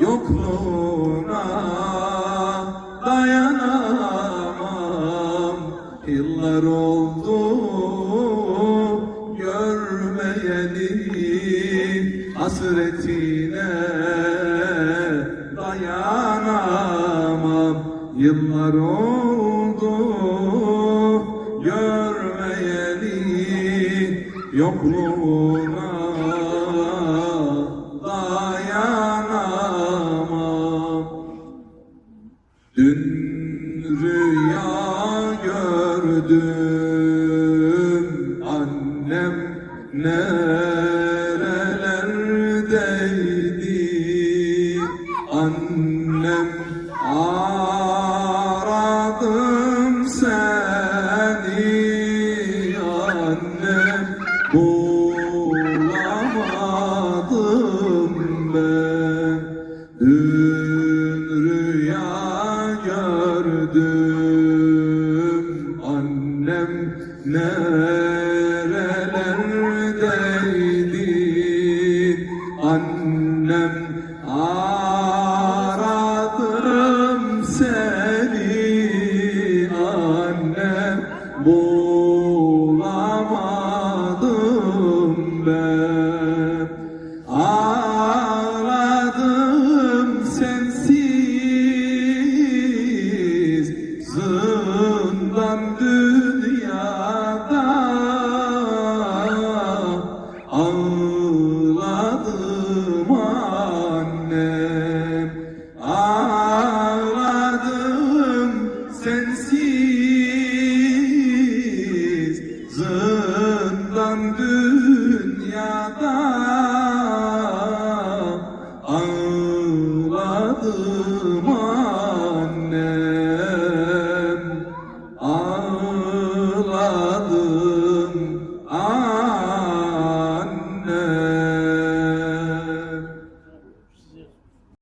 Yokluğuna dayanamam. Yıllar oldu görmeyeli Hasretine dayanamam. Yıllar oldu görmeyeli Yokluğuna dayanamam Dün rüya gördüm Annem nerelerdeydi? Annem aradım seni Annem bulamadım gördüm. Annem nerelerdeydi Ağladım annem, ağladım sensiz. Zindan dünyada ağladım annem, ağladım.